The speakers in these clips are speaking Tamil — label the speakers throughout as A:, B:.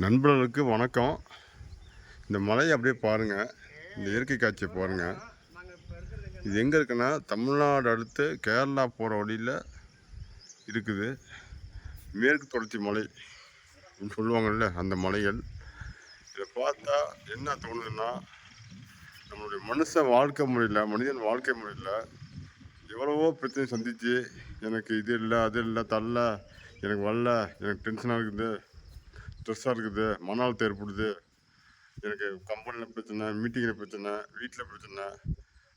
A: நண்பர்களுக்கு வணக்கம். இந்த மலையை அப்படியே பாருங்கள் இந்த இயற்கை காட்சியை பாருங்கள் இது எங்கே இருக்குன்னா தமிழ்நாடு அடுத்து கேரளா போகிற வழியில் இருக்குது. மேற்கு தொடர்ச்சி மலை சொல்லுவாங்கள்ல அந்த மலைகள். இதை பார்த்தா என்ன தோணுதுன்னா நம்மளுடைய மனுஷ வாழ்க்கை முறையில் மனிதன் வாழ்க்கை முறையில் எவ்வளவோ பிரச்சனை சந்தித்து எனக்கு இது இல்லை அது இல்லை தரல எனக்கு வரல எனக்கு டென்ஷனாக இருக்குது. ஸ்ட்ரெஸ்ஸாக இருக்குது மன அழுத்தம் ஏற்படுது. எனக்கு கம்பெனியில் பிரச்சனை மீட்டிங்கில் பிரச்சனை வீட்டில் பிரச்சனை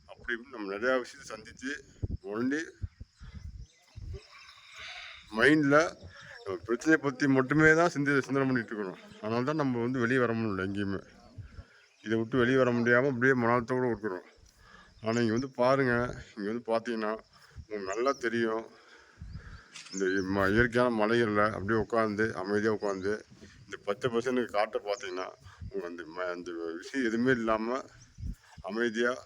A: அப்படி இப்படின்னு நம்ம நிறையா விஷயத்தை சந்தித்து ஒன்லி மைண்டில் பிரச்சனையை பற்றி மட்டுமே தான் சிந்தி சிந்தனை பண்ணிகிட்டு இருக்கணும். அதனால தான் நம்ம வந்து வெளியே வர முடியல எங்கேயுமே. இதை விட்டு வெளியே வர முடியாமல் அப்படியே மன அழுத்தத்தோடு இருக்கிறோம். ஆனால் இங்கே வந்து பாருங்கள் இங்கே வந்து பார்த்தீங்கன்னா உங்களுக்கு நல்லா தெரியும். இந்த ம- இயற்கையான மலைகளில் அப்படியே உட்காந்து அமைதியாக உட்காந்து இந்த பத்து பசங்களுக்கு காட்டை பார்த்தீங்கன்னா உங்கள் அந்த ம அந்த விஷயம் எதுவுமே இல்லாமல் அமைதியாக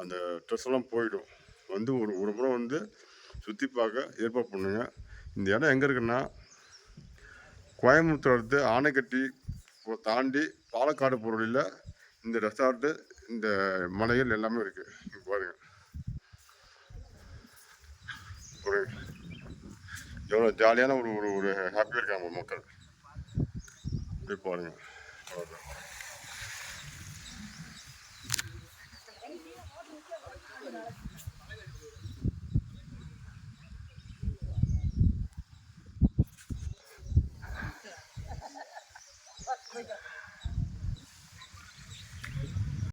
A: அந்த ட்ரெஸ்லாம் எல்லாம் போயிடும். வந்து ஒரு ஒரு முறை வந்து சுற்றி பார்க்க ஏற்பாடு பண்ணுங்க. இந்த இடம் எங்கே இருக்குன்னா கோயம்புத்தூர் அடுத்து ஆனைக்கட்டி தாண்டி பாலக்காடு பொருளில் இந்த ரெசார்ட்டு இந்த மலைகள் எல்லாமே இருக்குது இங்கே பாருங்கள் ஒரு எவ்வளோ ஜாலியான ஒரு ஒரு ஒரு ஹாப்பியாக இருக்காங்க மக்கள். இப்படி போனீங்க அவ்வளோதான் Thank you.